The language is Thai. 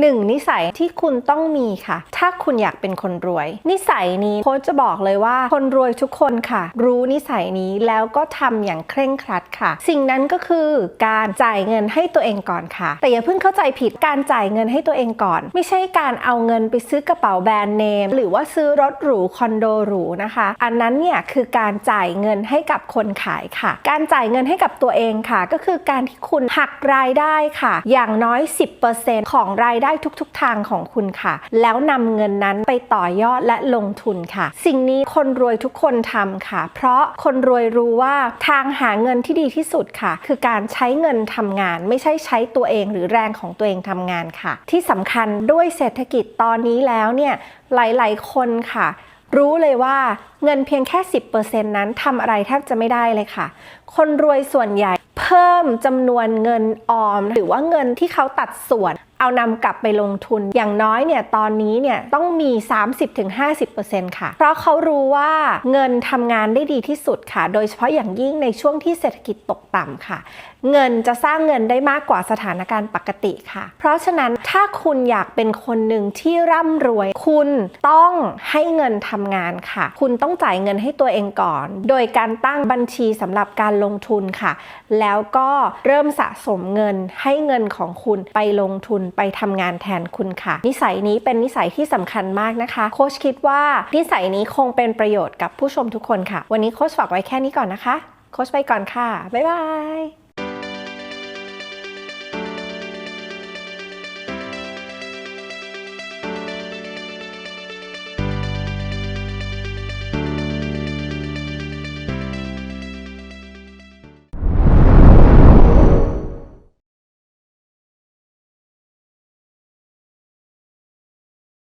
หนึ่งนิสัยที่คุณต้องมีค่ะ ถ้าคุณอยากเป็นคนรวย นิสัยนี้โค้ชจะบอกเลยว่าคนรวยทุกคนค่ะ รู้นิสัยนี้แล้วก็ทำอย่างเคร่งครัดค่ะ สิ่งนั้นก็คือการจ่ายเงินให้ตัวเองก่อนค่ะ แต่อย่าเพิ่งเข้าใจผิดการจ่ายเงินให้ตัวเองก่อน ไม่ใช่การเอาเงินไปซื้อกระเป๋าแบรนด์เนมหรือว่าซื้อรถหรูคอนโดหรูนะคะ อันนั้นเนี่ยคือการจ่ายเงินให้กับคนขายค่ะ การจ่ายเงินให้กับตัวเองค่ะ ก็คือการที่คุณหักรายได้ค่ะ อย่างน้อย 10%ของรายได้ได้ทุกๆทางของคุณค่ะ แล้วนำเงินนั้นไปต่อยอดและลงทุนค่ะ สิ่งนี้คนรวยทุกคนทำค่ะ เพราะคนรวยรู้ว่าทางหาเงินที่ดีที่สุดค่ะ คือการใช้เงินทำงาน ไม่ใช่ใช้ตัวเองหรือแรงของตัวเองทำงานค่ะ ที่สำคัญด้วยเศรษฐกิจตอนนี้แล้วเนี่ยหลาย ๆ คนค่ะ รู้เลยว่าเงินเพียงแค่ 10%นั้นทำอะไรแทบจะไม่ได้เลยค่ะ คนรวยส่วนใหญ่เพิ่มจำนวนเงินออม หรือว่าเงินที่เขาตัดส่วน เอานำกลับไปลงทุน อย่างน้อยเนี่ยตอนนี้เนี่ยต้องมี 30-50%ค่ะ เพราะเขารู้ว่าเงินทำงานได้ดีที่สุดค่ะ โดยเฉพาะอย่างยิ่งในช่วงที่เศรษฐกิจตกต่ำค่ะ เงินจะสร้างเงินได้มากกว่าสถานการณ์ปกติค่ะ เพราะฉะนั้นถ้าคุณอยากเป็นคนหนึ่งที่ร่ำรวย คุณต้องให้เงินทำงานค่ะ คุณต้องจ่ายเงินให้ตัวเองก่อน โดยการตั้งบัญชีสำหรับการลงทุนค่ะ แล้วก็เริ่มสะสมเงินให้เงินของคุณไปลงทุนไปทำงานแทนคุณค่ะ นิสัยนี้เป็นนิสัยที่สำคัญมากนะคะ โค้ชคิดว่านิสัยนี้คงเป็นประโยชน์กับผู้ชมทุกคนค่ะ วันนี้โค้ชฝากไว้แค่นี้ก่อนนะคะ โค้ชไปก่อนค่ะ บ๊ายบาย